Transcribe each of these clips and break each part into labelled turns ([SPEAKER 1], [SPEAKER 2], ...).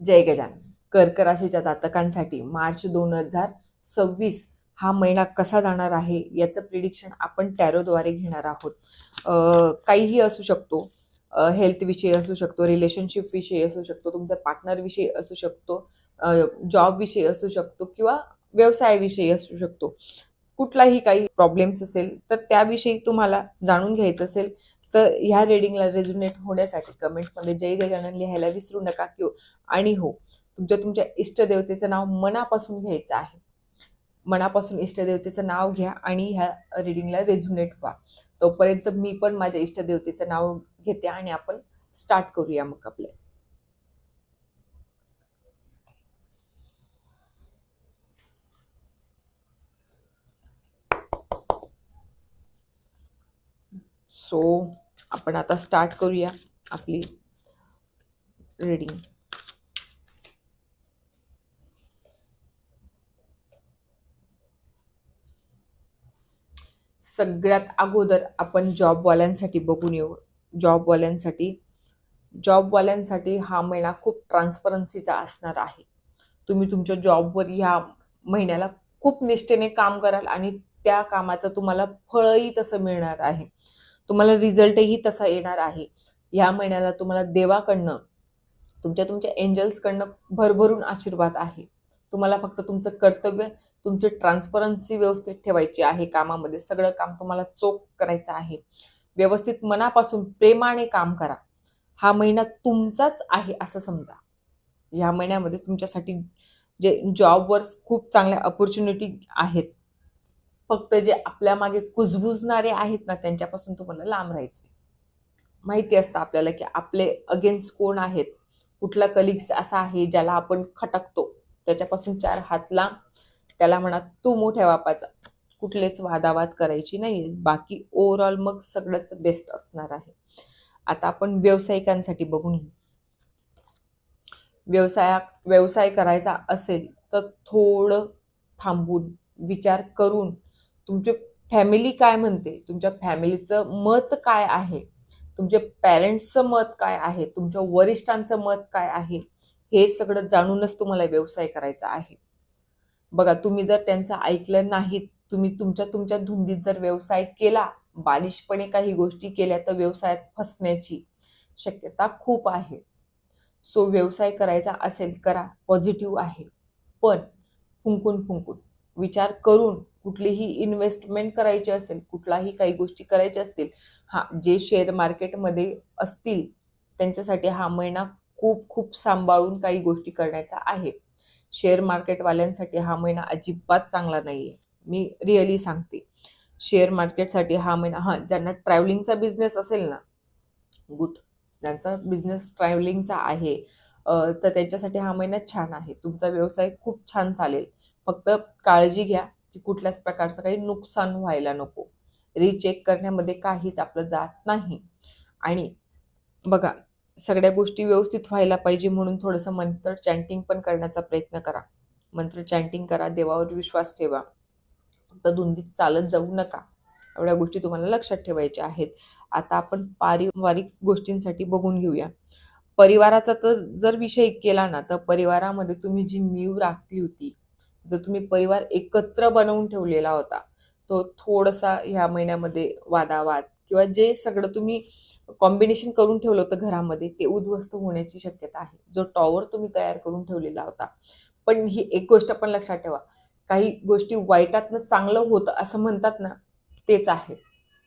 [SPEAKER 1] जय गजान कर्क राशीच्या जातकांसाठी मार्च दोन हजार सव्वीस हा महिना कसा जाणार आहे याचं प्रिडिक्शन आपण टॅरोद्वारे घेणार आहोत. काहीही असू शकतो. हेल्थ विषयी असू शकतो रिलेशनशिप विषयी असू शकतो तुमच्या पार्टनर विषयी असू शकतो जॉब विषयी असू शकतो किंवा व्यवसायाविषयी असू शकतो. कुठलाही काही प्रॉब्लेम्स असेल तर त्याविषयी तुम्हाला जाणून घ्यायचं असेल तर ह्या रेडिंगला रेझ्युनेट होण्यासाठी कमेंटमध्ये जय गजानन लिहायला विसरू नका किंवा आणि हो तुमच्या तुमच्या इष्टदेवतेचं नाव मनापासून घ्यायचं आहे. मनापासून इष्टदेवतेचं नाव घ्या आणि ह्या रिडिंगला रेझ्युनेट व्हा. तोपर्यंत मी पण माझ्या इष्टदेवतेचं नाव घेते आणि आपण स्टार्ट करूया मग आपले. सो आपण आता स्टार्ट करूया आपली रीडिंग सगळ्यात अगोदर आपण जॉबवाल्यांसाठी बघून येऊ. जॉबवाल्यांसाठी जॉबवाल्यांसाठी हा महिना खूप ट्रान्सपरन्सीचा असणार आहे. तुम्ही तुमच्या जॉबवर ह्या महिन्याला खूप निष्ठेने काम कराल आणि त्या कामाचं तुम्हाला फळही तसं मिळणार आहे. तुम्हाला रिझल्टही तसा येणार आहे. ह्या महिन्याला तुम्हाला देवाकडनं तुमच्या तुमच्या एंजल्सकडनं भरभरून आशीर्वाद आहे. तुम्हाला फक्त तुमचं कर्तव्य तुमची ट्रान्सपरन्सी व्यवस्थित ठेवायची आहे कामामध्ये. सगळं काम तुम्हाला चोख करायचं आहे. व्यवस्थित मनापासून प्रेमाने काम करा. हा महिना तुमचाच आहे असं समजा. या महिन्यामध्ये तुमच्यासाठी जे जॉबवर खूप चांगल्या अपॉर्च्युनिटी आहेत. फक्त जे आपल्या मागे कुजबुजणारे आहेत ना त्यांच्यापासून तुम्हाला लांब राहायचे माहिती असतं आपल्याला की आपले अगेन्स्ट कोण आहेत? कुठला कलिग्स असा आहे ज्याला आपण खटकतो? त्याच्यापासून चार हात लांब. त्याला म्हणा तू मोठ्या बापाचा. कुठलेच वादावाद करायची नाही बाकी ओव्हरऑल मग सगळंच बेस्ट असणार आहे. आता आपण व्यावसायिकांसाठी बघून घेऊ. व्यवसाया व्यवसाय करायचा असेल तर थोडं थांबून विचार करून तुमचे फॅमिली काय म्हणते? तुमच्या फॅमिलीचं मत काय आहे? तुमचे पॅरेंट्सचं मत काय आहे? तुमच्या वरिष्ठांचं मत काय आहे? हे सगळं जाणूनच तुम्हाला व्यवसाय करायचा आहे. बघा तुम्ही जर त्यांचं ऐकलं नाहीत तुम्ही तुमच्या तुमच्या धुंदीत जर व्यवसाय केला बालिशपणे काही गोष्टी केल्या तर व्यवसायात फसण्याची शक्यता खूप आहे. सो व्यवसाय करायचा असेल करा पॉझिटिव्ह आहे. पण फुंकून फुंकून विचार करून कुठलीही इन्व्हेस्टमेंट करायची असेल कुठलाही काही गोष्टी करायच्या असतील हा जे शेअर मार्केटमध्ये असतील त्यांच्यासाठी हा महिना खूप खूप सांभाळून काही गोष्टी करण्याचा आहे. शेअर मार्केटवाल्यांसाठी हा महिना अजिबात चांगला नाही आहे मी रिअली सांगते. शेअर मार्केटसाठी हा महिना हां ज्यांना ट्रॅव्हलिंगचा बिझनेस असेल ना गुड ज्यांचा बिझनेस ट्रॅव्हलिंगचा आहे तर त्यांच्यासाठी हा महिना छान आहे. तुमचा व्यवसाय खूप छान चालेल. फक्त काळजी घ्या. की कुठल्याच प्रकारचं काही नुकसान व्हायला नको. रिचेक करण्यामध्ये काहीच आपलं जात नाही. आणि बघा सगळ्या गोष्टी व्यवस्थित व्हायला पाहिजे म्हणून थोडंसं मंत्र चॅन्टिंग पण करण्याचा प्रयत्न करा. मंत्र चॅन्टिंग करा देवावर विश्वास ठेवा. फक्त धुंदीत चालत जाऊ नका. एवढ्या गोष्टी तुम्हाला लक्षात ठेवायच्या आहेत. आता आपण पारिवारिक गोष्टींसाठी बघून घेऊया. परिवाराचा तर जर विषय केला ना तर परिवारामध्ये तुम्ही जी नीव राखली होती जो तुम्ही परिवार एकत्र बनवून ठेवलेला होता तो थोडासा ह्या महिन्यामध्ये वादावाद किंवा जे सगळं तुम्ही कॉम्बिनेशन करून ठेवलं होतं घरामध्ये ते उद्ध्वस्त होण्याची शक्यता आहे. जो टॉवर तुम्ही तयार करून ठेवलेला होता. पण ही एक गोष्ट पण लक्षात ठेवा. काही गोष्टी वाईटातनं चांगलं होतं असं म्हणतात ना तेच आहे.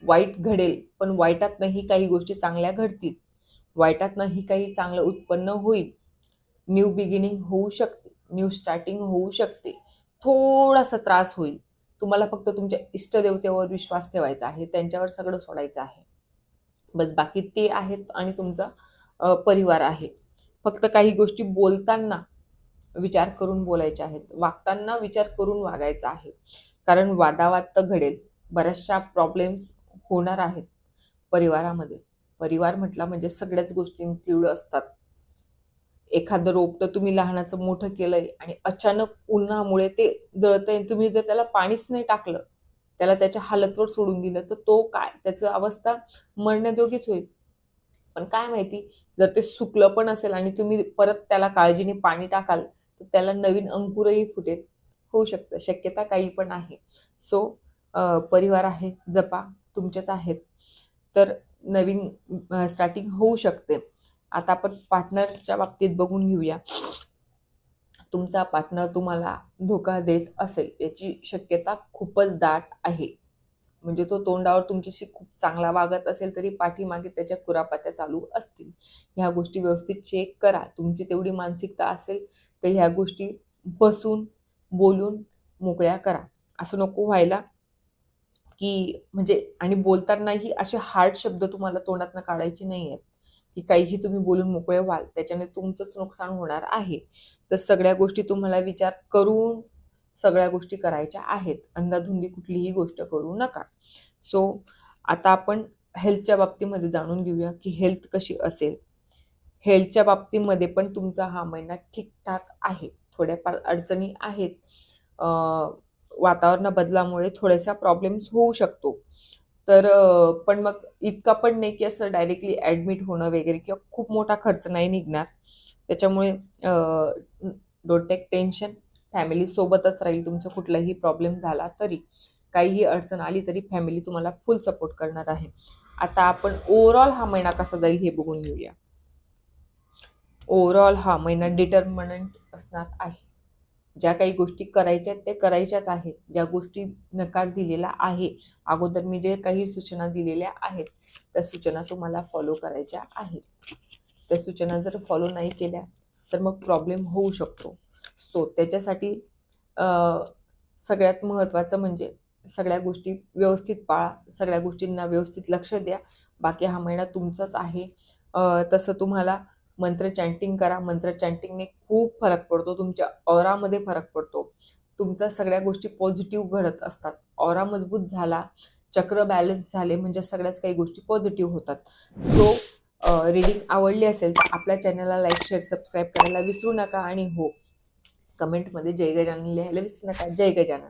[SPEAKER 1] वाईट घडेल पण वाईटातनंही काही गोष्टी चांगल्या घडतील. वाईटातनंही काही चांगलं उत्पन्न होईल. न्यू बिगिनिंग होऊ शकते. न्यू स्टार्टिंग होऊ शकते. थोडासा त्रास होईल. तुम्हाला फक्त तुमच्या इष्टदेवतेवर विश्वास ठेवायचा आहे त्यांच्यावर सगळं सोडायचं आहे. बस बाकी ते आहेत आणि तुमचा परिवार आहे. फक्त काही गोष्टी बोलताना विचार करून बोलायच्या आहेत. वागताना विचार करून वागायचा आहे. कारण वादावाद तर घडेल. बऱ्याचशा प्रॉब्लेम्स होणार आहेत परिवारामध्ये. परिवार म्हटला म्हणजे सगळ्याच गोष्टी इन्क्ल्यूड असतात. एखादं रोपटं तुम्ही लहानाचं मोठं केलंय आणि अचानक उन्हामुळे ते जळतंय तुम्ही जर त्याला पाणीच नाही टाकलं त्याला त्याच्या हालतवर सोडून दिलं तर तो काय? त्याचं अवस्था मरण्याजोगीच होईल. पण काय माहिती जर ते सुकलं पण असेल आणि तुम्ही परत त्याला काळजीने पाणी टाकाल तर त्याला नवीन अंकुरही फुटेल. होऊ शकतं शक्यता काही पण आहे. सो परिवार आहे जपा तुमचेच आहेत. तर नवीन स्टार्टिंग होऊ शकते. आता आपण पार्टनरच्या बाबतीत बघून घेऊया. तुमचा पार्टनर तुम्हाला धोका देत असेल याची शक्यता खूपच दाट आहे. म्हणजे तो तोंडावर तुमच्याशी खूप चांगला वागत असेल तरी पाठीमागे त्याच्या कुरापात्या चालू असतील. ह्या गोष्टी व्यवस्थित चेक करा. तुमची तेवढी मानसिकता असेल तर ह्या गोष्टी बसून बोलून मोकळ्या करा. असं नको व्हायला की म्हणजे आणि बोलतानाही असे हार्ड शब्द तुम्हाला तोंडातनं काढायचे नाही आहेत की काहीही तुम्ही बोलून मोकळे व्हाल त्याच्याने तुमचंच नुकसान होणार आहे. तर सगळ्या गोष्टी तुम्हाला विचार करून सगळ्या गोष्टी करायच्या आहेत. अंधाधुंदी कुठलीही गोष्ट करू नका. सो आता आपण हेल्थच्या बाबतीमध्ये जाणून घेऊया की हेल्थ कशी असेल. हेल्थच्या बाबतीमध्ये पण तुमचा हा महिना ठीकठाक आहे. थोड्याफार अडचणी आहेत. वातावरण बदलामुळे थोड्याशा प्रॉब्लेम्स होऊ शकतो. तर पण मग इतका पण नाही की असं डायरेक्टली ॲडमिट होणं वगैरे किंवा खूप मोठा खर्च नाही निघणार. त्याच्यामुळे डोंट टेक टेन्शन फॅमिली सोबतच राहील तुमचा कुठलाही प्रॉब्लेम झाला तरी. काहीही अडचण आली तरी फॅमिली तुम्हाला फुल सपोर्ट करणार आहे. आता आपण ओव्हरऑल हा महिना कसा जाईल हे बघून घेऊया. ओव्हरऑल हा महिना डिटर्मनंट असणार आहे. ज्या काही गोष्टी करायच्या आहेत, ते करायच्याच आहेत. ज्या गोष्टी नकार दिलेला आहे अगोदर मी जे काही सूचना दिलेल्या आहेत त्या सूचना तुम्हाला फॉलो करायच्या आहेत. त्या सूचना जर फॉलो नाही केल्या तर मग प्रॉब्लेम होऊ शकतो. सो त्याच्यासाठी सगळ्यात महत्त्वाचं म्हणजे सगळ्या गोष्टी व्यवस्थित पाळा सगळ्या गोष्टींना व्यवस्थित लक्ष द्या. बाकी हा महिना तुमचाच आहे. तसं तुम्हाला मंत्र चॅन्टिंग करा. मंत्र चॅन्टिंगने खूप फरक पडतो. तुमच्या ऑरामध्ये फरक पडतो. तुमच्या सगळ्या गोष्टी पॉझिटिव्ह घडत असतात. ऑरा मजबूत झाला चक्र बॅलन्स झाले म्हणजे सगळ्याच काही गोष्टी पॉझिटिव्ह होतात. सो रीडिंग आवडली असेल तर आपल्या चॅनलला लाईक शेअर सबस्क्राईब करायला विसरू नका. आणि हो कमेंटमध्ये जय गजानन लिहायला विसरू नका. जय गजानन.